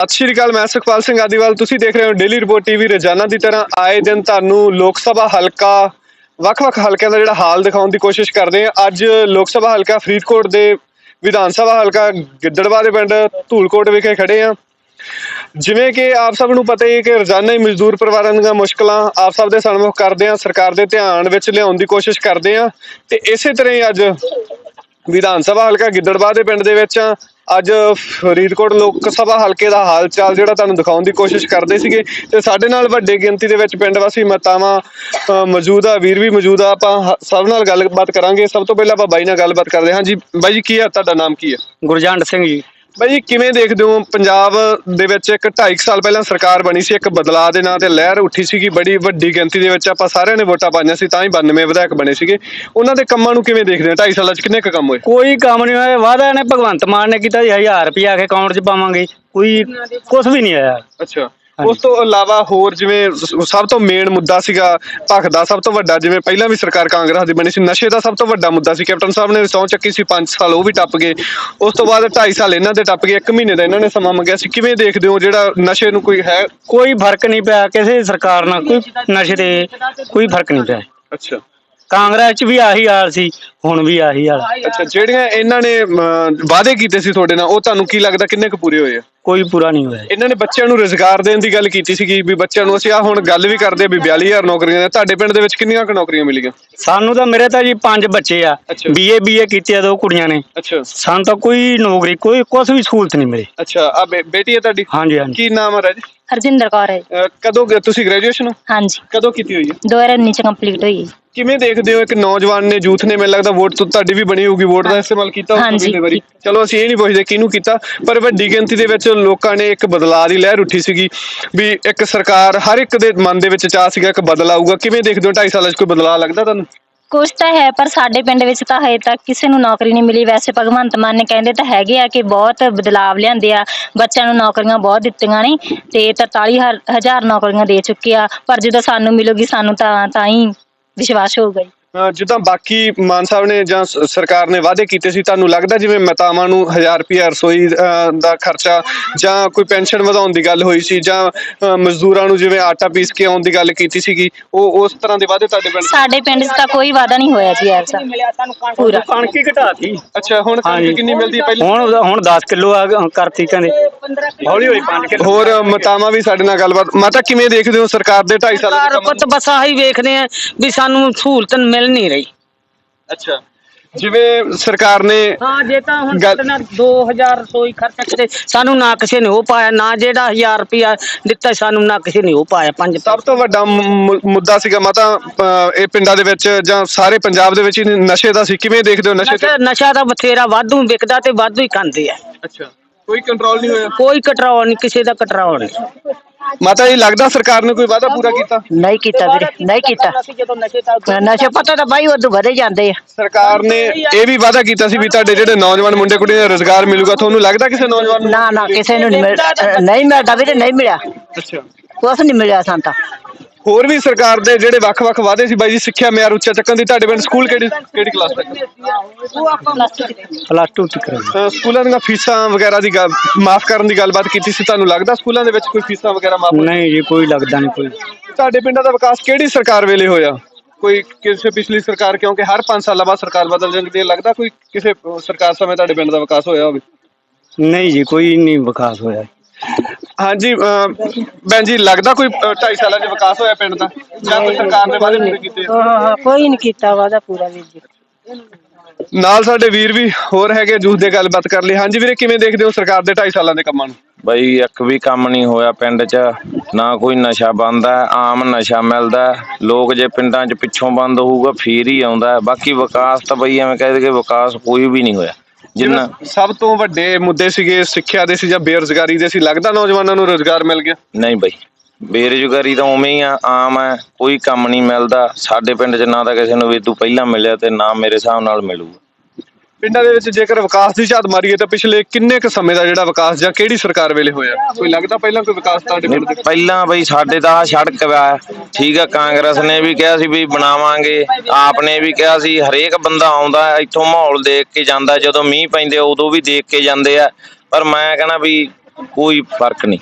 ਸਤਿ ਸ਼੍ਰੀ ਅਕਾਲ, ਮੈਂ ਸੁਖਪਾਲ ਸਿੰਘ ਆਦੀਵਾਲ। ਤੁਸੀਂ ਦੇਖ ਰਹੇ ਹੋ ਡੇਲੀ ਰਿਪੋਰਟ ਟੀਵੀ, ਰੋਜ਼ਾਨਾ ਦੀ ਤਰ੍ਹਾਂ ਆਏ ਦਿਨ ਤੁਹਾਨੂੰ ਲੋਕ ਸਭਾ ਹਲਕਾ, ਵੱਖ-ਵੱਖ ਹਲਕਿਆਂ ਦਾ ਜਿਹੜਾ ਹਾਲ ਦਿਖਾਉਣ ਦੀ ਕੋਸ਼ਿਸ਼ ਕਰਦੇ ਹਾਂ। ਅੱਜ ਲੋਕ ਸਭਾ ਹਲਕਾ ਫਰੀਦਕੋਟ ਦੇ ਵਿਧਾਨ ਸਭਾ ਹਲਕਾ, ਗਿੱਦੜਵਾ ਦੇ ਪਿੰਡ ਧੂਲਕੋਟ ਵਿਖੇ ਖੜੇ ਹਾਂ। ਜਿਵੇਂ ਕਿ ਆਪ ਸਭ ਨੂੰ ਪਤਾ ਹੀ ਹੈ ਕਿ ਰੋਜ਼ਾਨਾ ਹੀ ਮਜ਼ਦੂਰ ਪਰਿਵਾਰਾਂ ਦੀਆਂ ਮੁਸ਼ਕਲਾਂ ਆਪ ਸਭ ਦੇ ਸਾਹਮਣੇ ਕਰਦੇ ਹਾਂ। ਸਰਕਾਰ ਦੇ ਧਿਆਨ ਵਿੱਚ ਲਿਆਉਣ ਦੀ ਕੋਸ਼ਿਸ਼ ਕਰਦੇ ਹਾਂ। ਤੇ ਇਸੇ ਤਰ੍ਹਾਂ ਹੀ ਅੱਜ ਵਿਧਾਨ ਸਭਾ ਹਲਕਾ ਗਿੱਦੜਬਾਹ ਦੇ ਪਿੰਡ ਦੇ ਵਿੱਚ ਆ। ਅੱਜ ਫਰੀਦਕੋਟ ਲੋਕ ਸਭਾ ਹਲਕੇ ਦਾ ਹਾਲ ਚਾਲ ਜਿਹੜਾ ਤੁਹਾਨੂੰ ਦਿਖਾਉਣ ਦੀ ਕੋਸ਼ਿਸ਼ ਕਰਦੇ ਸੀਗੇ ਤੇ ਸਾਡੇ ਨਾਲ ਵੱਡੇ ਗਿਣਤੀ ਦੇ ਵਿੱਚ ਪਿੰਡ ਵਾਸੀ ਮਤਾਵਾਂ ਮੌਜੂਦ ਆ, ਵੀਰ ਵੀ ਮੌਜੂਦ ਆ। ਆਪਾਂ ਸਭ ਨਾਲ ਗੱਲਬਾਤ ਕਰਾਂਗੇ। ਸਭ ਤੋਂ ਪਹਿਲਾਂ ਆਪਾਂ ਬਾਈ ਨਾਲ ਗੱਲਬਾਤ ਕਰਦੇ ਹਾਂ। ਜੀ ਬਾਈ ਜੀ, ਕੀ ਹੈ ਤੁਹਾਡਾ ਨਾਮ ਕੀ ਹੈ ਗੁਰਜੰਟ ਸਿੰਘ ਜੀ। ਬਾਈ ਜੀ ਕਿਵੇਂ ਦੇਖਦੇ ਹੋ? ਪੰਜਾਬ ਦੇ ਵਿੱਚ ਇੱਕ 2.5 ਸਾਲ ਪਹਿਲਾਂ ਸਰਕਾਰ ਬਣੀ ਸੀ ਇੱਕ ਬਦਲਾਅ ਦੇ ਨਾਂ ਤੇ ਲਹਿਰ ਉੱਠੀ ਸੀਗੀ ਬੜੀ ਵੱਡੀ ਗਿਣਤੀ ਦੇ ਵਿੱਚ ਆਪਾਂ ਸਾਰਿਆਂ ਨੇ ਵੋਟਾਂ ਪਾਈਆਂ ਸੀ ਤਾਂ ਹੀ 92 ਵਿਧਾਇਕ ਬਣੇ ਸੀਗੇ। ਉਹਨਾਂ ਦੇ ਕੰਮਾਂ ਨੂੰ ਕਿਵੇਂ ਦੇਖਦੇ ਹੋ? 2.5 ਸਾਲਾਂ 'ਚ ਕਿੰਨੇ ਕੁ ਕੰਮ ਹੋਏ? ਕੋਈ ਕੰਮ ਨਹੀਂ ਹੋਇਆ ਵਾਦਾ ਨੇ ਭਗਵੰਤ ਮਾਨ ਨੇ ਕੀਤਾ ਜੀ 1000 ਰੁਪਏ ਆ ਕੇ ਅਕਾਊਂਟ 'ਚ ਪਾਵਾਂਗੇ ਕੋਈ ਕੁਝ ਵੀ ਨਹੀਂ ਆਇਆ ਅੱਛਾ। ਉਸ ਤੋਂ ਇਲਾਵਾ ਹੋਰ ਜਿਵੇਂ ਸ- ਸਭ ਤੋਂ ਮੇਨ ਮੁੱਦਾ ਸੀਗਾ ਭਖ ਦਾ ਸਭ ਤੋਂ ਵੱਡਾ ਜਿਵੇਂ ਪਹਿਲਾਂ ਵੀ ਸਰਕਾਰ ਕਾਂਗਰਸ ਦੀ ਬਣੀ ਸੀ ਨਸ਼ੇ ਦਾ ਸਭ ਤੋਂ ਵੱਡਾ ਮੁੱਦਾ ਸੀ। ਕੈਪਟਨ ਸਾਹਿਬ ਨੇ ਸਹੁੰ ਚੱਕੀ ਸੀ 5 ਸਾਲ ਉਹ ਵੀ ਟੱਪ ਗਏ। ਉਸ ਤੋਂ ਬਾਅਦ 2.5 ਸਾਲ ਇਹਨਾਂ ਦੇ ਟੱਪ ਗਏ 1 ਮਹੀਨੇ ਦਾ ਇਹਨਾਂ ਨੇ ਸਮਾਂ ਮੰਗਿਆ ਸੀ। ਕਿਵੇਂ ਦੇਖਦੇ ਹੋ ਜਿਹੜਾ ਨਸ਼ੇ ਨੂੰ ਕੋਈ ਹੈ? ਕੋਈ ਫ਼ਰਕ ਨਹੀਂ ਪਿਆ ਕਿਸੇ ਸਰਕਾਰ ਨਾਲ ਕੋਈ ਨਸ਼ੇ ਤੇ ਕੋਈ ਫ਼ਰਕ ਨਹੀਂ ਪਿਆ। ਅੱਛਾ। ਕਾਂਗਰਸ 'ਚ ਵੀ ਆਹੀ ਹਾਲ ਸੀ ਹੁਣ ਵੀ ਆਹੀ ਹਾਲ। ਅੱਛਾ ਜਿਹੜੀਆਂ ਇਹਨਾਂ ਨੇ ਅਮ, ਵਾਅਦੇ ਕੀਤੇ ਸੀ ਤੁਹਾਡੇ ਨਾਲ ਉਹ ਤੁਹਾਨੂੰ ਕੀ ਲੱਗਦਾ ਕਿੰਨੇ ਕੁ ਪੂਰੇ ਹੋਏ ਆ? ਕੋਈ ਪੂਰਾ ਨਹੀਂ ਹੋਇਆ। ਇਹਨਾਂ ਨੇ ਬੱਚਿਆਂ ਨੂੰ ਰੋਜ਼ਗਾਰ ਦੇਣ ਦੀ ਗੱਲ ਕੀਤੀ ਸੀਗੀ ਵੀ ਬੱਚਿਆਂ ਨੂੰ ਅਸੀਂ ਆ ਹੁਣ ਗੱਲ ਵੀ ਕਰਦੇ ਆ ਵੀ 42000 ਨੌਕਰੀਆਂ ਨੇ ਤੁਹਾਡੇ ਪਿੰਡ ਦੇ ਵਿੱਚ ਕਿੰਨੀਆਂ ਕੁ ਨੌਕਰੀਆਂ ਮਿਲੀਆਂ? ਸਾਨੂੰ ਤਾਂ ਮੇਰੇ ਤਾਂ ਜੀ ਪੰਜ ਬੱਚੇ ਆ। ਅੱਛਾ। ਬੀਏ ਬੀਏ ਕੀਤੇ ਆ ਦੋ ਕੁੜੀਆਂ ਨੇ। ਅੱਛਾ। ਸਾਨੂੰ ਤਾਂ ਕੋਈ ਨੌਕਰੀ ਕੋਈ ਕੁਝ ਵੀ ਸਹੂਲਤ ਨਹੀਂ ਮਿਲੀ। ਅੱਛਾ ਆ ਬੇਟੀ ਹੈ ਤੁਹਾਡੀ? ਹਾਂਜੀ ਹਾਂਜੀ। ਕੀ ਨਾਮ ਹੈ ਰਾਜ? ਹਰਜਿੰਦਰ ਕੌਰ ਹੈ ਅਹ ਕਦੋਂ ਗ- ਤੁਸੀਂ ਗ੍ਰੈਜੂਏਸ਼ਨ ਹਾਂਜੀ। ਕਦੋਂ ਕੀਤੀ ਹੋਈ ਹੈ? 2019 ਚ ਕੰਪਲੀਟ ਹੋਈ ਹੈ। ਕਿਵੇਂ ਦੇਖਦੇ ਹੋ ਇੱਕ ਨੌਜਵਾਨ ਨੇ ਯੂਥ ਨੇ ਮੈਨੂੰ ਲੱਗਦਾ ਵੋਟ ਤੋਂ ਤੁਹਾਡੀ ਵੀ ਬਣੀ ਹੋਊਗੀ ਵੋਟ ਦਾ ਇਸਤੇਮਾਲ ਕੀਤਾ ਹੋਊਗਾ ਹਾਂਜੀ, ਪਿਛਲੇ ਵਾਰੀ। ਕੀਤਾ। ਚਲੋ ਅਸੀਂ ਇਹ ਨਹੀਂ ਪੁੱਛਦੇ ਕਿਹਨੂੰ ਕੀਤਾ ਪਰ ਵੱਡੀ ਗਿਣਤੀ ਦੇ ਵਿੱਚ ਲੋਕਾਂ ਨੇ ਇੱਕ ਬਦਲਾਅ ਦੀ ਲਹਿਰ ਉੱਠੀ ਸੀਗੀ ਵੀ ਇੱਕ ਸਰਕਾਰ ਹਰ ਇੱਕ ਦੇ ਮਨ ਦੇ ਵਿੱਚ ਚਾਹ ਸੀਗਾ ਇੱਕ ਬਦਲਾ ਆਊਗਾ। ਕਿਵੇਂ ਦੇਖਦੇ ਹੋ? 2.5 ਸਾਲਾਂ 'ਚ ਕੋਈ ਬਦਲਾਅ ਲੱਗਦਾ ਤੁਹਾਨੂੰ? ਕੁਛ ਤਾਂ ਹੈ, ਪਰ ਸਾਡੇ ਪਿੰਡ ਵਿੱਚ ਤਾਂ ਹਜੇ ਤੱਕ ਕਿਸੇ ਨੂੰ ਨੌਕਰੀ ਨਹੀਂ ਮਿਲੀ। ਵੈਸੇ ਭਗਵੰਤ ਮਾਨ ਨੇ ਕਹਿੰਦੇ ਤਾਂ ਹੈਗੇ ਆ ਕਿ ਬਹੁਤ ਬਦਲਾਵ ਲਿਆਂਦੇ ਆ। ਬੱਚਿਆਂ ਨੂੰ ਨੌਕਰੀਆਂ ਬਹੁਤ ਦਿੱਤੀਆਂ ਨੇ ਤੇ 43 ਹਜ਼ਾਰ ਨੌਕਰੀਆਂ ਦੇ ਚੁੱਕੇ ਆ। ਪਰ ਜਦੋਂ ਸਾਨੂੰ ਮਿਲੂਗੀ, ਸਾਨੂੰ ਤਾਂ ਤਾਂ ਹੀ ਵਿਸ਼ਵਾਸ ਹੋਊਗਾ ਜੀ। ਜਿੱਦਾਂ ਬਾਕੀ ਮਾਨ ਸਾਹਿਬ ਨੇ ਜਾਂ ਸਰਕਾਰ ਨੇ ਵਾਅਦੇ ਕੀਤੇ ਸੀ ਤੁਹਾਨੂੰ ਲੱਗਦਾ ਜਿਵੇਂ ਮਤਾਵਾਂ ਨੂੰ 1000 ਰੁਪਏ ਰਸੋਈ ਦਾ ਖਰਚਾ ਜਾਂ ਕੋਈ ਪੈਨਸ਼ਨ ਵਧਾਉਣ ਦੀ ਗੱਲ ਹੋਈ ਸੀ ਜਾਂ ਮਜ਼ਦੂਰਾਂ ਨੂੰ ਜਿਵੇਂ ਆਟਾ ਪੀਸ ਕੇ ਆਉਣ ਦੀ ਗੱਲ ਕੀਤੀ ਸੀਗੀ ਉਹ ਉਸ ਤਰ੍ਹਾਂ ਦੇ ਵਾਅਦੇ ਤੁਹਾਡੇ ਪਿੰਡ ਸਾਡੇ ਪਿੰਡ 'ਚ ਤਾਂ ਕੋਈ ਵਾਅਦਾ ਨਹੀਂ ਹੋਇਆ ਜੀ ਐਸਾ ਪੂਰਾ ਕਣਕ ਹੀ ਘਟਾਤੀ ਅੱਛਾ ਹੁਣ ਕਣਕ। ਕਿੰਨੀ ਮਿਲਦੀ ਹੈ ਪਹਿਲਾਂ? ਹੁਣ ਹੁਣ 10 ਕਿਲੋ ਕਰਤੀ ਕਹਿੰਦੇ। ਹੌਲੀ ਹੌਲੀ 5 ਕਿਲੋ। ਹੋਰ ਮਤਾਵਾਂ ਵੀ ਸਾਡੇ ਨਾਲ ਗੱਲਬਾਤ ਮਾਤਾ ਕਿਵੇਂ ਦੇਖਦੇ ਹੋ ਸਰਕਾਰ ਦੇ 2.5 ਸਾਲਾਂ ਦੇ ਸਰਕਾਰ ਕੰਮਾਂ ਪੁੱਤ ਬਸ ਆਹੀ ਵੇਖਦੇ ਆ ਵੀ ਸਾਨੂੰ ਸਹੂਲਤ ਮਿਲ ਨਹੀਂ ਰਹੀ? ਅੱਛਾ। ਜਿਵੇਂ ਸਰਕਾਰ ਨੇ ਹਾਂ ਜੇ ਤਾਂ ਹੁਣ ਗੱਲ- ਨਾਲ 2000 ਰਸੋਈ ਖਰਚਾ ਕਿਤੇ ਸਾਨੂੰ ਨਾ ਕਿਸੇ ਨੇ ਉਹ ਪਾਇਆ ਨਾ ਜਿਹੜਾ 1000 ਰੁਪਿਆ ਦਿੱਤਾ ਸਾਨੂੰ ਨਾ ਕਿਸੇ ਨੇ ਉਹ ਪਾਇਆ ਪੰਜ ਸਭ ਤੋਂ ਵੱਡਾ ਮੁ- ਮੁ- ਮੁੱਦਾ ਸੀਗਾ ਮਾਤਾ ਅਹ, ਇਹ ਪਿੰਡਾਂ ਦੇ ਵਿੱਚ ਜਾਂ ਸਾਰੇ ਪੰਜਾਬ ਦੇ ਵਿੱਚ ਹੀ ਨਸ਼ੇ ਦਾ ਸੀ। ਕਿਵੇਂ ਦੇਖਦੇ ਹੋ ਨਸ਼ੇ ਤੇ? ਨਸ਼ਾ ਨਸ਼ਾ ਤਾਂ ਬਥੇਰਾ ਵਾਧੂ ਵਿਕਦਾ ਤੇ ਵਾਧੂ ਹੀ ਖਾਂਦੇ ਆ। ਅੱਛਾ। ਕੋਈ ਕੰਟਰੋਲ ਨਹੀਂ ਹੋਇਆ? ਕੋਈ ਕਟਰਾਉ ਨਹੀਂ ਕਿਸੇ ਦਾ ਕਟਰਾਉ ਨਹੀਂ। ਮਾਤਾ ਜੀ ਲੱਗਦਾ ਸਰਕਾਰ ਨੇ ਕੋਈ ਵਾਅਦਾ ਪੂਰਾ ਕੀਤਾ? ਨਹੀਂ ਕੀਤਾ ਵੀਰੇ ਨਹੀਂ ਕੀਤਾ। ਜਦੋਂ ਨਸ਼ੇ ਤਾਂ ਨਸ਼ੇ ਪਤਾ ਤਾਂ ਬਾਈ ਉਦੋਂ ਵਧੇ ਜਾਂਦੇ ਆ। ਸਰਕਾਰ ਨੇ ਇਹ ਵੀ ਵਾਅਦਾ ਕੀਤਾ ਸੀ ਵੀ ਤੁਹਾਡੇ ਜਿਹੜੇ ਨੌਜਵਾਨ ਮੁੰਡੇ ਕੁੜੀਆਂ ਨੂੰ ਰੋਜ਼ਗਾਰ ਮਿਲੂਗਾ ਤੁਹਾਨੂੰ ਲੱਗਦਾ ਕਿਸੇ ਨੌਜਵਾਨ ਨੂੰ? ਨਾ ਨਾ ਕਿਸੇ ਨੂੰ ਨਹੀਂ ਮਿਲ ਅਹ ਨਹੀਂ ਮਿਲਦਾ ਵੀਰੇ ਨਹੀਂ ਮਿਲਿਆ। ਅੱਛਾ। ਕੁਛ ਨਹੀਂ ਮਿਲਿਆ ਸਾਨੂੰ ਤਾਂ। ਹੋਰ ਵੀ ਸਰਕਾਰ ਦੇ ਜਿਹੜੇ ਵੱਖ-ਵੱਖ ਵਾਅਦੇ ਸੀ ਬਾਈ ਜੀ ਸਿੱਖਿਆ ਮਿਆਰ ਉੱਚਾ ਚੱਕਣ ਦੀ ਤੁਹਾਡੇ ਪਿੰਡ ਸਕੂਲ ਕਿਹੜੀ ਕਿਹੜੀ ਕਲਾਸ ਤੱਕ? ਪਲੱਸ 2 ਤੱਕ ਅਹ ਸਕੂਲਾਂ ਦੀਆਂ ਫੀਸਾਂ ਵਗੈਰਾ ਦੀ ਮਾਫ ਕਰਨ ਦੀ ਗੱਲਬਾਤ ਕੀਤੀ ਸੀ ਤੁਹਾਨੂੰ ਲੱਗਦਾ ਸਕੂਲਾਂ ਦੇ ਵਿੱਚ ਕੋਈ ਫੀਸਾਂ ਵਗੈਰਾ ਮਾਫ ਨਹੀਂ ਜੀ ਕੋਈ ਲੱਗਦਾ ਨਹੀਂ ਕੋਈ। ਤੁਹਾਡੇ ਪਿੰਡਾਂ ਦਾ ਵਿਕਾਸ ਕਿਹੜੀ ਸਰਕਾਰ ਵੇਲੇ ਹੋਇਆ? ਕੋਈ ਕਿਸੇ ਪਿਛਲੀ ਸਰਕਾਰ ਕਿਉਂਕਿ ਹਰ 5 ਸਾਲਾਂ ਬਾਅਦ ਸਰਕਾਰ ਬਦਲ ਜਾਂਦੀ ਹੈ ਲੱਗਦਾ ਕੋਈ ਕਿਸੇ ਸਰਕਾਰ ਸਮੇਂ ਤੁਹਾਡੇ ਪਿੰਡ ਦਾ ਵਿਕਾਸ ਹੋਇਆ ਹੋਵੇ? ਨਹੀਂ ਜੀ ਕੋਈ ਨਹੀਂ ਵਿਕਾਸ ਹੋਇਆ। ਹਾਂਜੀ ਭੈਣ ਜੀ ਲੱਗਦਾ ਕੋਈ 2.5 ਸਾਲਾਂ 'ਚ ਵਿਕਾਸ ਹੋਇਆ ਪਿੰਡ ਦਾ ਜਾਂ ਕੋਈ ਸਰਕਾਰ ਨੇ ਵਾਅਦੇ ਪੂਰੇ ਕੀਤੇ ਆ? ਹਾਂ ਹਾਂ ਕੋਈ ਨਹੀਂ ਕੀਤਾ ਵਾਦਾ ਪੂਰਾ ਵੀਰ ਜੀ ਨਾਲ ਸਾਡੇ ਵੀਰ ਵੀ ਹੋਰ ਹੈਗੇ ਜੂਸ ਦੇ ਗੱਲਬਾਤ ਕਰ ਲਈ ਹਾਂਜੀ ਵੀਰੇ ਕਿਵੇਂ ਦੇਖਦੇ ਹੋ ਸਰਕਾਰ ਦੇ 2.5 ਸਾਲਾਂ ਦੇ ਕੰਮਾਂ ਨੂੰ ਬਈ ਇੱਕ ਵੀ ਕੰਮ ਨਹੀਂ ਹੋਇਆ ਪਿੰਡ 'ਚ ਨਾ ਕੋਈ ਨਸ਼ਾ ਬੰਦ ਹੈ ਆਮ ਨਸ਼ਾ ਮਿਲਦਾ ਹੈ। ਲੋਕ ਜੇ ਪਿੰਡਾਂ 'ਚ ਪਿੱਛੋਂ ਬੰਦ ਹੋਊਗਾ ਫੇਰ ਹੀ ਆਉਂਦਾ ਹੈ। ਬਾਕੀ ਵਿਕਾਸ ਤਾਂ ਬਈ ਐਵੇਂ ਕਹਿ ਕਿ ਵਿਕਾਸ ਕੋਈ ਵੀ ਨਹੀਂ ਹੋਇਆ ਜਿੰਨਾ ਸਭ ਤੋਂ ਵੱਡੇ ਮੁੱਦੇ ਸੀਗੇ ਸਿੱਖਿਆ ਦੇ ਸੀ ਜਾਂ ਬੇਰੁਜ਼ਗਾਰੀ ਦੇ ਸੀ ਲੱਗਦਾ ਨੌਜਵਾਨਾਂ ਨੂੰ ਰੋਜ਼ਗਾਰ ਮਿਲ ਗਿਆ? ਨਹੀਂ ਬਈ ਬੇਰੁਜ਼ਗਾਰੀ ਤਾਂ ਉਵੇਂ ਹੀ ਆ ਆਮ ਹੈ ਕੋਈ ਕੰਮ ਨਹੀਂ ਮਿਲਦਾ ਸਾਡੇ ਪਿੰਡ 'ਚ ਨਾ ਤਾਂ ਕਿਸੇ ਨੂੰ ਵੀ ਤੂੰ ਪਹਿਲਾਂ ਮਿਲਿਆ ਤੇ ਨਾ ਮੇਰੇ ਹਿਸਾਬ ਨਾਲ ਮਿਲੂਗਾ। ਪਿੰਡਾਂ ਦੇ ਵਿੱਚ ਜੇਕਰ ਵਿਕਾਸ ਦੀ ਝਾਤ ਮਾਰੀਏ ਤਾਂ ਪਿਛਲੇ ਕਿੰਨੇ ਕੁ ਸਮੇਂ ਦਾ ਜਿਹੜਾ ਵਿਕਾਸ ਜਾਂ ਕਿਹੜੀ ਸਰਕਾਰ ਵੇਲੇ ਹੋਇਆ? ਕੋਈ ਲੱਗਦਾ ਪਹਿਲਾਂ ਕੋਈ ਵਿਕਾਸ ਤੁਹਾਡੇ ਪਿੰਡ ਦੇ ਪਹਿਲਾਂ ਬਈ ਸਾਡੇ ਤਾਂ ਆਹ ਸੜਕ ਵਾ ਠੀਕ ਆ ਕਾਂਗਰਸ ਨੇ ਵੀ ਕਿਹਾ ਸੀ ਵੀ ਬਣਾਵਾਂਗੇ ਆਪ ਨੇ ਵੀ ਕਿਹਾ ਸੀ ਹਰੇਕ ਬੰਦਾ ਆਉਂਦਾ ਹੈ, ਇੱਥੋਂ ਮਾਹੌਲ ਦੇਖ ਕੇ ਜਾਂਦਾ ਜਦੋਂ ਮੀਂਹ ਪੈਂਦੇ ਆ, ਉਦੋਂ ਵੀ ਦੇਖ ਕੇ ਜਾਂਦੇ ਆ ਪਰ ਮੈਂ ਕਹਿੰਦਾ ਵੀ ਕੋਈ ਫ਼ਰਕ ਨਹੀਂ।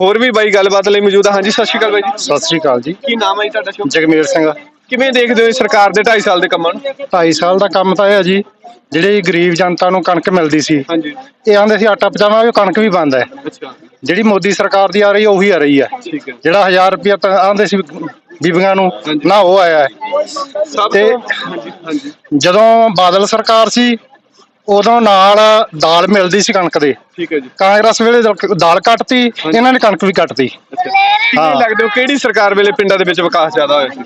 ਹੋਰ ਵੀ ਬਾਈ ਗੱਲਬਾਤ ਲਈ ਮੌਜੂਦ ਆ। ਹਾਂਜੀ ਸਤਿ ਸ਼੍ਰੀ ਅਕਾਲ ਬਾਈ ਜੀ। ਸਤਿ ਸ੍ਰੀ ਅਕਾਲ ਜੀ। ਕੀ ਨਾਮ ਹੈ ਜੀ ਤੁਹਾਡਾ ਸ਼ੁਭ ਜਗਮੀਰ ਸਿੰਘ ਕਿਵੇਂ ਦੇਖਦੇ ਹੋ ਇਹ ਸਰਕਾਰ ਦੇ 2.5 ਸਾਲ ਦੇ ਕੰਮਾਂ ਨੂੰ? 2.5 ਸਾਲ ਦਾ ਕੰਮ ਤਾਂ ਇਹ ਹੈ ਜੀ ਜਿਹੜੀ ਗਰੀਬ ਜਨਤਾ ਨੂੰ ਕਣਕ ਮਿਲਦੀ ਸੀ। ਹਾਂਜੀ। ਇਹ ਆਂਦੇ ਸੀ ਆਟਾ ਪਚਾਵਾਂਗੇ ਕਣਕ ਵੀ ਬੰਦ ਹੈ। ਅੱਛਾ। ਜਿਹੜੀ ਮੋਦੀ ਸਰਕਾਰ ਦੀ ਆ ਰਹੀ ਹੈ ਉਹੀ ਆ ਰਹੀ ਹੈ। ਠੀਕ ਹੈ। ਜਿਹੜਾ 1000 ਰੁਪਇਆ ਤਾਂ ਆਂਦੇ ਸੀ ਬੀਬੀਆਂ ਨੂੰ। ਨਾ ਉਹ ਆਇਆ ਹੈ। ਤੇ- ਜਦੋਂ ਬਾਦਲ ਸਰਕਾਰ ਸੀ ਉਦੋਂ ਨਾਲ ਦਾਲ ਮਿਲਦੀ ਸੀ ਕਣਕ ਦੇ। ਠੀਕ ਹੈ ਜੀ। ਕਾਂਗਰਸ ਵੇਲੇ ਦਾਲ- ਕੱਟਤੀ ਇਹਨਾਂ ਨੇ ਕਣਕ ਵੀ ਕੱਟਤੀ। ਹਾਂ। ਲੱਗਦੇ ਹੋ? ਕਿਹੜੀ ਸਰਕਾਰ ਵੇਲੇ ਪਿੰਡਾਂ ਦੇ ਵਿੱਚ ਵਿਕਾਸ ਜ਼ਿਆਦਾ ਹੋਇਆ ਸੀ?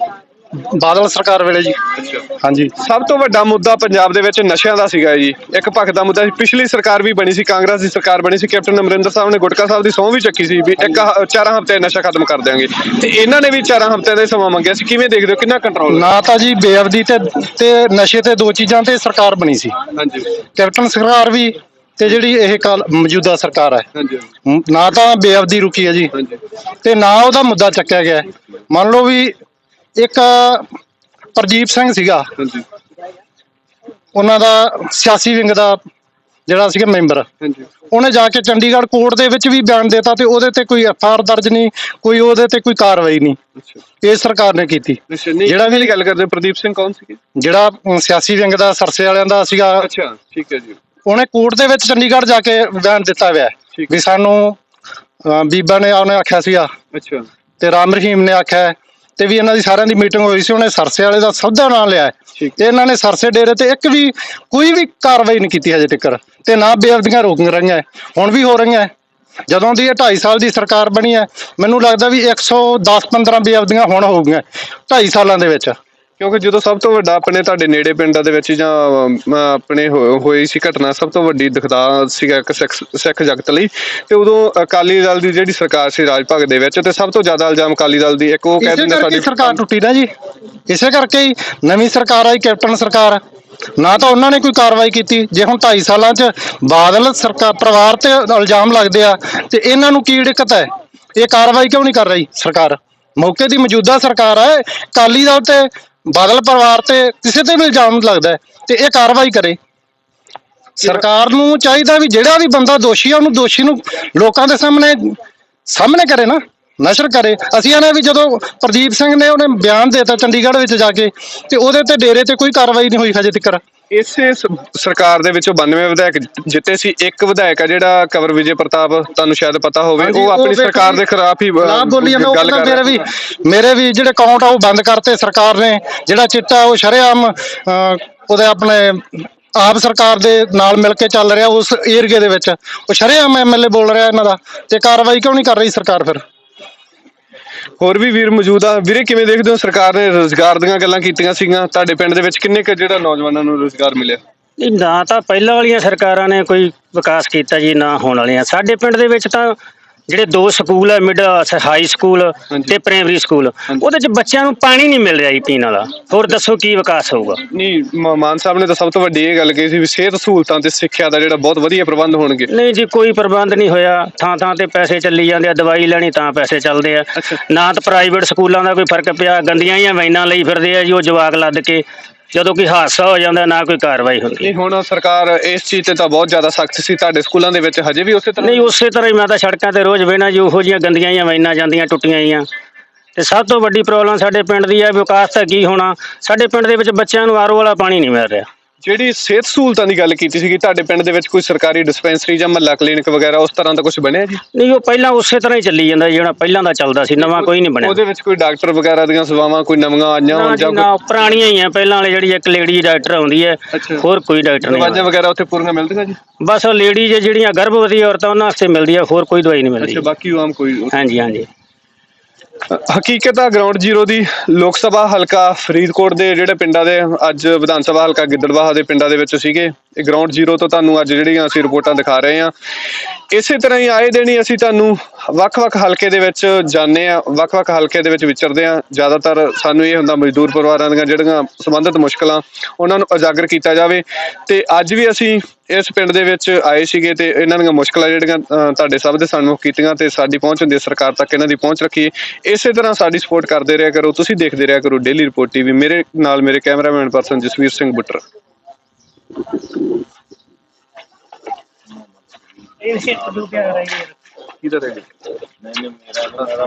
ਬਾਦਲ ਸਰਕਾਰ ਵੇਲੇ ਜੀ। ਹਾਂਜੀ। ਸਭ ਤੋਂ ਵੱਡਾ ਮੁੱਦਾ ਪੰਜਾਬ ਦੇ ਵਿੱਚ ਨਸ਼ਿਆਂ ਦਾ ਸੀਗਾ ਜੀ। ਇੱਕ ਪੱਖ ਦਾ ਮੁੱਦਾ ਸੀ। ਪਿਛਲੀ ਸਰਕਾਰ ਵੀ ਬਣੀ ਸੀ ਕਾਂਗਰਸ ਦੀ ਸਰਕਾਰ ਬਣੀ ਸੀ। ਕੈਪਟਨ ਅਮਰਿੰਦਰ ਸਾਹਿਬ ਨੇ ਗੁਟਕਾ ਸਾਹਿਬ ਦੀ ਸਹੁੰ ਵੀ ਚੱਕੀ ਸੀ ਵੀ ਇੱਕ ਚਾਰਾਂ ਹਫ਼ਤੇ ਨਸ਼ਾ ਖਤਮ ਕਰ ਦਿਆਂਗੇ। ਤੇ ਇਹਨਾਂ ਨੇ ਵੀ ਚਾਰਾਂ ਹਫ਼ਤਿਆਂ ਦਾ ਸਮਾਂ ਮੰਗਿਆ ਸੀ। ਕਿਵੇਂ ਦੇਖਦੇ ਹੋ? ਕਿੰਨਾ ਕੰਟਰੋਲ ਨਾ ਤਾਂ ਜੀ ਬੇਅਬਦੀ ਤੇ ਤੇ ਨਸ਼ੇ ਤੇ ਦੋ ਚੀਜ਼ਾਂ ਤੇ ਸਰਕਾਰ ਬਣੀ ਸੀ। ਹਾਂਜੀ। ਕੈਪਟਨ ਸਰਕਾਰ ਵੀ ਤੇ ਜਿਹੜੀ ਇਹ ਕਾਲ ਮੌਜੂਦਾ ਸਰਕਾਰ ਹੈ। ਨਾ ਤਾਂ ਬੇਅਬਦੀ ਰੁਕੀ ਹੈ ਜੀ। ਹਾਂਜੀ। ਤੇ ਨਾ ਉਹਦਾ ਮੁੱਦਾ ਚੱਕਿਆ ਗਿਆ। ਮੰਨ ਲਓ ਵੀ ਇੱਕ ਪ੍ਰਦੀਪ ਸਿੰਘ ਸੀਗਾ। ਹਾਂਜੀ। ਉਹਨਾਂ ਦਾ ਸਿਆਸੀ ਵਿੰਗ ਦਾ ਜਿਹੜਾ ਸੀਗਾ ਮੈਂਬਰ। ਹਾਂਜੀ। ਉਹਨੇ ਜਾ ਕੇ ਚੰਡੀਗੜ੍ਹ ਕੋਰਟ ਦੇ ਵਿੱਚ ਵੀ ਬਿਆਨ ਦਿੱਤਾ ਤੇ ਉਹਦੇ ਤੇ ਕੋਈ ਐਫ ਆਰ ਦਰਜ ਨਹੀਂ ਕੋਈ ਉਹਦੇ ਤੇ ਕੋਈ ਕਾਰਵਾਈ ਨਹੀਂ। ਇਹ ਸਰਕਾਰ ਨੇ ਕੀਤੀ। ਜਿਹੜਾ ਵੀ- ਗੱਲ ਕਰਦੇ? ਪ੍ਰਦੀਪ ਸਿੰਘ ਕੌਣ ਸੀਗੇ? ਜਿਹੜਾ ਸਿਆਸੀ ਵਿੰਗ ਦਾ ਸਰਸੇ ਵਾਲਿਆਂ ਦਾ ਸੀਗਾ। ਅੱਛਾ ਠੀਕ ਹੈ ਜੀ। ਉਹਨੇ ਕੋਰਟ ਦੇ ਵਿੱਚ ਚੰਡੀਗੜ੍ਹ ਜਾ ਕੇ ਬਿਆਨ ਦਿੱਤਾ ਹੋਇਆ। ਵੀ ਸਾਨੂੰ ਬੀਬਾ ਨੇ ਉਹਨੇ ਆਖਿਆ ਸੀਗਾ। ਅੱਛਾ। ਤੇ ਰਾਮ ਰਹੀਮ ਨੇ ਆਖਿਆ ਤੇ ਵੀ ਇਹਨਾਂ ਦੀ ਸਾਰਿਆਂ ਦੀ ਮੀਟਿੰਗ ਹੋਈ ਸੀ ਉਹਨੇ ਸਰਸੇ ਵਾਲੇ ਦਾ ਸਭ ਦਾ ਨਾਮ ਲਿਆ ਹੈ। ਠੀਕ। ਤੇ ਇਹਨਾਂ ਨੇ ਸਰਸੇ ਡੇਰੇ ਤੇ ਇੱਕ ਵੀ ਕੋਈ ਵੀ ਕਾਰਵਾਈ ਨਹੀਂ ਕੀਤੀ ਹਜੇ ਤੱਕ ਤੇ ਨਾ ਬੇਅਬਦੀਆਂ ਰੋਕ ਰਹੀਆਂ ਹੈ। ਹੁਣ ਵੀ ਹੋ ਰਹੀਆਂ ਹੈ। ਜਦੋਂ ਦੀ ਇਹ 2.5 ਸਾਲ ਦੀ ਸਰਕਾਰ ਬਣੀ ਹੈ ਮੈਨੂੰ ਲੱਗਦਾ ਵੀ 110 15 ਬੇਅਬਦੀਆਂ ਹੁਣ ਹੋ ਗਈਆਂ 2.5 ਸਾਲਾਂ ਦੇ ਵਿੱਚ ਕਿਉਂਕਿ ਜਦੋਂ ਸਭ ਤੋਂ ਵੱਡਾ ਆਪਣੇ ਤੁਹਾਡੇ ਨੇੜੇ ਪਿੰਡਾਂ ਦੇ ਵਿੱਚ ਜਾਂ ਅਮ, ਆਪਣੇ ਹੋ- ਹੋਈ ਸੀ ਘਟਨਾ ਸਭ ਤੋਂ ਵੱਡੀ ਦਿਖਦਾ ਸੀਗਾ ਇੱਕ ਸਿੱਖ ਸਿੱਖ ਜਗਤ ਲਈ। ਤੇ ਉਦੋਂ ਅਕਾਲੀ ਦਲ ਦੀ ਜਿਹੜੀ ਸਰਕਾਰ ਸੀ ਰਾਜ ਭਗ ਦੇ ਵਿੱਚ ਤੇ ਸਭ ਤੋਂ ਜ਼ਿਆਦਾ ਇਲਜ਼ਾਮ ਅਕਾਲੀ ਦਲ ਦੀ ਇੱਕ ਉਹ ਕਹਿ ਇਸੇ ਦਿੰਦੇ ਕਰਕੇ ਸਰਕਾਰ ਟੁੱਟੀ ਨਾ ਜੀ। ਇਸੇ ਕਰਕੇ ਹੀ ਨਵੀਂ ਸਰਕਾਰ ਆਈ ਕੈਪਟਨ ਸਰਕਾਰ। ਨਾ ਤਾਂ ਉਹਨਾਂ ਨੇ ਕੋਈ ਕਾਰਵਾਈ ਕੀਤੀ। ਜੇ ਹੁਣ 2.5 ਸਾਲਾਂ 'ਚ ਬਾਦਲ ਸਰਕਾਰ ਪਰਿਵਾਰ ਤੇ ਇਲਜ਼ਾਮ ਲੱਗਦੇ ਆ ਤੇ ਇਹਨਾਂ ਨੂੰ ਕੀ ਦਿੱਕਤ ਹੈ? ਇਹ ਕਾਰਵਾਈ ਕਿਉਂ ਨਹੀਂ ਕਰ ਰਹੀ ਸਰਕਾਰ? ਮੌਕੇ ਦੀ ਮੌਜੂਦਾ ਸਰਕਾਰ ਹੈ ਕਾਲੀ ਦਲ ਤੇ ਬਾਦਲ ਪਰਿਵਾਰ ਤੇ ਕਿਸੇ ਤੇ ਵੀ ਇਲਜ਼ਾਮ ਲੱਗਦਾ ਹੈ ਤੇ ਇਹ ਕਾਰਵਾਈ ਕਰੇ। ਸਰਕਾਰ ਨੂੰ ਚਾਹੀਦਾ ਵੀ ਜਿਹੜਾ ਵੀ ਬੰਦਾ ਦੋਸ਼ੀ ਆ, ਉਹਨੂੰ ਦੋਸ਼ੀ ਨੂੰ ਲੋਕਾਂ ਦੇ ਸਾਹਮਣੇ ਸਾਹਮਣੇ ਕਰੇ ਨਾ। ਨਸ਼ਰ ਕਰੇ। ਅਸੀਂ ਇਹਨਾਂ ਵੀ ਜਦੋਂ ਪ੍ਰਦੀਪ ਸਿੰਘ ਨੇ ਉਹਨੇ ਬਿਆਨ ਦਿੱਤਾ ਚੰਡੀਗੜ੍ਹ ਵਿੱਚ ਜਾ ਕੇ ਤੇ ਉਹਦੇ ਤੇ ਡੇਰੇ ਤੇ ਕੋਈ ਕਾਰਵਾਈ ਨਹੀਂ ਹੋਈ ਹਜੇ ਤੱਕ। ਇਸੇ ਸ- ਸਰਕਾਰ ਦੇ ਵਿੱਚੋਂ 92 ਵਿਧਾਇਕ ਜਿੱਤੇ ਸੀ ਇੱਕ ਵਿਧਾਇਕ ਆ ਜਿਹੜਾ ਕਵਰ ਵਿਜੇ ਪ੍ਰਤਾਪ ਤੁਹਾਨੂੰ ਸ਼ਾਇਦ ਪਤਾ ਹੋਵੇ ਹਾਂਜੀ, ਉਹ ਆਪਣੀ ਵੇਖੋ ਸਰਕਾਰ ਜੀ, ਦੇ ਖਿਲਾਫ ਹੀ ਨਾ ਬੋਲੀ ਜਾਂਦਾ ਉਹ ਗੱਲ ਕਹਿੰਦਾ ਕਰ ਮੇਰੇ ਰਿਹਾ ਵੀ ਮੇਰੇ ਵੀ ਜਿਹੜੇ ਅਕਾਊਂਟ ਆ ਉਹ ਬੰਦ ਕਰਤੇ ਸਰਕਾਰ ਨੇ। ਜਿਹੜਾ ਚਿੱਟਾ ਉਹ ਸ਼ਰੇਆਮ ਅਹ, ਉਹਦੇ ਆਪਣੇ ਆਪ ਸਰਕਾਰ ਦੇ ਨਾਲ ਮਿਲ ਕੇ ਚੱਲ ਰਿਹਾ ਉਸ ਏਰੀਏ ਦੇ ਵਿੱਚ। ਉਹ ਸ਼ਰੇਆਮ ਐਮਐਲਏ ਬੋਲ ਰਿਹਾ ਇਹਨਾਂ ਦਾ ਤੇ ਕਾਰਵਾਈ ਕਿਉਂ ਨਹੀਂ ਕਰ ਰਹੀ ਸਰਕਾਰ ਫਿਰ? ਹੋਰ ਵੀ ਵੀਰ ਮੌਜੂਦ ਆ। ਵੀਰੇ, ਕਿਵੇਂ ਦੇਖਦੇ ਹੋ ਸਰਕਾਰ ਨੇ ਰੋਜ਼ਗਾਰ ਦੀਆਂ ਗੱਲਾਂ ਕੀਤੀਆਂ ਸੀਗੀਆਂ? ਤੁਹਾਡੇ ਪਿੰਡ ਦੇ ਵਿੱਚ ਕਿੰਨੇ ਕੁ ਜਿਹੜਾ ਨੌਜਵਾਨਾਂ ਨੂੰ ਰੋਜ਼ਗਾਰ ਮਿਲਿਆ? ਨਹੀਂ, ਨਾ ਤਾਂ ਪਹਿਲਾਂ ਵਾਲੀਆਂ ਸਰਕਾਰਾਂ ਨੇ ਕੋਈ ਵਿਕਾਸ ਕੀਤਾ ਜੀ, ਨਾ ਹੋਣ ਵਾਲੀਆਂ। ਸਾਡੇ ਪਿੰਡ ਦੇ ਵਿੱਚ ਤਾਂ ਜਿਹੜੇ ਦੋ ਸਕੂਲ ਆ ਮਿਡਲ ਹਾਈ ਸਕੂਲ। ਤੇ ਪ੍ਰਾਇਮਰੀ ਸਕੂਲ ਉਹਦੇ ਚ ਬੱਚਿਆਂ ਨੂੰ ਪਾਣੀ ਨਹੀਂ ਮਿਲ ਰਿਹਾ ਜੀ ਪੀਣ ਵਾਲਾ ਹੋਰ ਦੱਸੋ ਕੀ ਵਿਕਾਸ ਹੋਊਗਾ? ਨਹੀਂ ਮ- ਮਾਨ ਸਾਹਿਬ ਨੇ ਤਾਂ ਸਭ ਤੋਂ ਵੱਡੀ ਇਹ ਗੱਲ ਕਹੀ ਸੀ ਵੀ ਸਿਹਤ ਸਹੂਲਤਾਂ ਤੇ ਸਿੱਖਿਆ ਦਾ ਜਿਹੜਾ ਬਹੁਤ ਵਧੀਆ ਪ੍ਰਬੰਧ ਹੋਣਗੇ। ਨਹੀਂ ਜੀ ਕੋਈ ਪ੍ਰਬੰਧ ਨਹੀਂ ਹੋਇਆ। ਥਾਂ ਥਾਂ ਤੇ ਪੈਸੇ ਚੱਲੀ ਜਾਂਦੇ ਆ ਦਵਾਈ ਲੈਣੀ ਤਾਂ ਪੈਸੇ ਚੱਲਦੇ ਆ। ਅੱਛਾ। ਨਾ ਤਾਂ ਪ੍ਰਾਈਵੇਟ ਸਕੂਲਾਂ ਦਾ ਕੋਈ ਫ਼ਰਕ ਪਿਆ ਗੰਦੀਆਂ ਹੀ ਵੈਨਾਂ ਲਈ ਫਿਰਦੇ ਆ ਜੀ ਉਹ ਜਵਾਕ ਲੱਦ ਕੇ। ਜਦੋਂ ਕੋਈ ਹਾਦਸਾ ਹੋ ਜਾਂਦਾ ਨਾ ਕੋਈ ਕਾਰਵਾਈ ਹੁੰਦੀ। ਨਹੀਂ ਹੁਣ ਸਰਕਾਰ ਇਸ ਚੀਜ਼ ਤੇ ਤਾਂ ਬਹੁਤ ਜ਼ਿਆਦਾ ਸਖਤ ਸੀ। ਤੁਹਾਡੇ ਸਕੂਲਾਂ ਦੇ ਵਿੱਚ ਹਜੇ ਵੀ ਉਸੇ ਤਰ੍ਹਾਂ? ਨਹੀਂ ਉਸੇ ਤਰ੍ਹਾਂ ਹੀ ਮੈਂ ਤਾਂ ਸੜਕਾਂ ਤੇ ਰੋਜ਼ ਵੇਣਾ ਜੀ ਉਹੋ ਜੀਆਂ ਗੰਦੀਆਂ ਹੀ ਵੈਨਾਂ ਜਾਂਦੀਆਂ ਟੁੱਟੀਆਂ ਜੀਆਂ ਤੇ ਸਭ ਤੋਂ ਵੱਡੀ ਪ੍ਰੋਬਲਮ ਸਾਡੇ ਪਿੰਡ ਦੀ ਹੈ ਵਿਕਾਸ ਤਾਂ ਕੀ ਹੋਣਾ? ਸਾਡੇ ਪਿੰਡ ਦੇ ਵਿੱਚ ਬੱਚਿਆਂ ਨੂੰ ਆਰਓ ਵਾਲਾ ਪਾਣੀ ਨਹੀਂ ਮਿਲ ਰਿਹਾ। ਜਿਹੜੀ ਸਿਹਤ ਸਹੂਲਤਾਂ ਦੀ ਗੱਲ ਕੀਤੀ ਸੀਗੀ ਤੁਹਾਡੇ ਪਿੰਡ ਦੇ ਵਿੱਚ ਕੋਈ ਸਰਕਾਰੀ ਡਿਸਪੈਂਸਰੀ ਜਾਂ ਮਹੱਲਾ ਕਲੀਨਿਕ ਵਗੈਰਾ ਉਸ ਤਰ੍ਹਾਂ ਦਾ ਕੁਝ ਬਣਿਆ ਜੀ? ਨਹੀਂ ਉਹ ਪਹਿਲਾਂ ਉਸੇ ਤਰ੍ਹਾਂ ਹੀ ਚੱਲੀ ਜਾਂਦਾ ਜਿਹੜਾ ਪਹਿਲਾਂ ਦਾ ਚੱਲਦਾ ਸੀ ਨਵਾਂ ਕੋਈ ਨਹੀਂ ਬਣਿਆ। ਉਹਦੇ ਵਿੱਚ ਕੋਈ ਡਾਕਟਰ ਵਗੈਰਾ ਦੀਆਂ ਸੇਵਾਵਾਂ ਕੋਈ ਨਵੀਆਂ ਆਈਆਂ ਹੋਣ ਜੀ ਨਾ ਪੁਰਾਣੀਆਂ ਹੀ ਆ ਪਹਿਲਾਂ ਵਾਲੀ ਜਿਹੜੀ ਇੱਕ ਲੇਡੀ ਡਾਕਟਰ ਆਉਂਦੀ ਹੈ ਅੱਛਾ। ਹੋਰ ਕੋਈ ਡਾਕਟਰ ਕੋਈ ਨਹੀਂ ਦਵਾਈਆਂ ਵਗੈਰਾ ਉੱਥੇ ਪੂਰੀਆਂ ਮਿਲਦੀਆਂ ਜੀ? ਬਸ ਉਹ ਲੇਡੀ ਜਿਹੜੀਆਂ ਗਰਭਵਤੀ ਔਰਤਾਂ ਉਹਨਾਂ ਵਾਸਤੇ ਮਿਲਦੀ ਹੈ ਹੋਰ ਕੋਈ ਦਵਾਈ ਨਹੀਂ ਮਿਲਦੀ। ਅੱਛਾ ਬਾਕੀ ਆਮ ਕੋਈ ਹਾਂਜੀ ਹਾਂਜੀ। ਹਕੀਕਤ ਆ ਗਰਾਊਂਡ ਜ਼ੀਰੋ ਦੀ ਲੋਕ ਸਭਾ ਹਲਕਾ ਫਰੀਦਕੋਟ ਦੇ ਜਿਹੜੇ ਪਿੰਡਾਂ ਦੇ ਅੱਜ ਵਿਧਾਨ ਸਭਾ ਹਲਕਾ ਗਿੱਦੜਵਾਹਾ ਦੇ ਪਿੰਡਾਂ ਦੇ ਵਿੱਚ ਸੀਗੇ। ਗਰਾਊਂਡ ਜ਼ੀਰੋ ਤੋਂ ਤੁਹਾਨੂੰ ਅੱਜ ਜਿਹੜੀਆਂ ਅਸੀਂ ਰਿਪੋਰਟਾਂ ਦਿਖਾ ਰਹੇ ਹਾਂ। ਇਸੇ ਤਰ੍ਹਾਂ ਹੀ ਆਏ ਦਿਨ ਹੀ ਅਸੀਂ ਤੁਹਾਨੂੰ ਵੱਖ-ਵੱਖ ਹਲਕੇ ਦੇ ਵਿੱਚ ਜਾਂਦੇ ਆ ਵੱਖ-ਵੱਖ ਹਲਕੇ ਦੇ ਵਿੱਚ ਵਿਚਰਦੇ ਆ ਜ਼ਿਆਦਾਤਰ ਸਾਨੂੰ ਇਹ ਹੁੰਦਾ ਮਜ਼ਦੂਰ ਪਰਿਵਾਰਾਂ ਦੀਆਂ ਜਿਹੜੀਆਂ ਸੰਬੰਧਿਤ ਮੁਸ਼ਕਲਾਂ, ਉਹਨਾਂ ਨੂੰ ਉਜਾਗਰ ਕੀਤਾ ਜਾਵੇ। ਤੇ ਅੱਜ ਵੀ ਅਸੀਂ ਇਸ ਪਿੰਡ ਦੇ ਵਿੱਚ ਆਏ ਸੀਗੇ ਤੇ ਇਹਨਾਂ ਦੀਆਂ ਮੁਸ਼ਕਲਾਂ ਜਿਹੜੀਆਂ ਤੁਹਾਡੇ ਸਭ ਦੇ ਸਾਨੂੰ ਕੀਤੀਆਂ ਤੇ ਸਾਡੀ ਪਹੁੰਚ ਹੁੰਦੀ ਹੈ, ਸਰਕਾਰ ਤੱਕ ਇਹਨਾਂ ਦੀ ਪਹੁੰਚ ਰੱਖੀਏ। ਇਸੇ ਤਰ੍ਹਾਂ ਸਾਡੀ ਸਪੋਰਟ ਕਰਦੇ ਰਿਹਾ ਕਰੋ, ਤੁਸੀਂ ਦੇਖਦੇ ਰਿਹਾ ਕਰੋ ਡੇਲੀ ਰਿਪੋਰਟ ਟੀਵੀ ਮੇਰੇ ਨਾਲ ਮੇਰੇ ਕੈਮਰਾਮੈਨ ਪਰਸਨ ਜਸਵੀਰ ਸਿੰਘ ਬੁੱਟਰ। ਇਹ ਸਿਰ ਤੋਂ ਕਿਆ ਕਰਾਂਗੇ ਨਹੀਂ ਨਹੀਂ ਮੇਰਾ